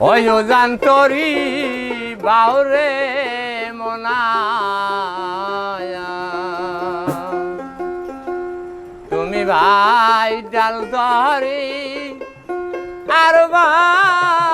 ওই জান্তরি বাউরে মনায়া। তুমি ভাই ডাল ধরি আর ভাই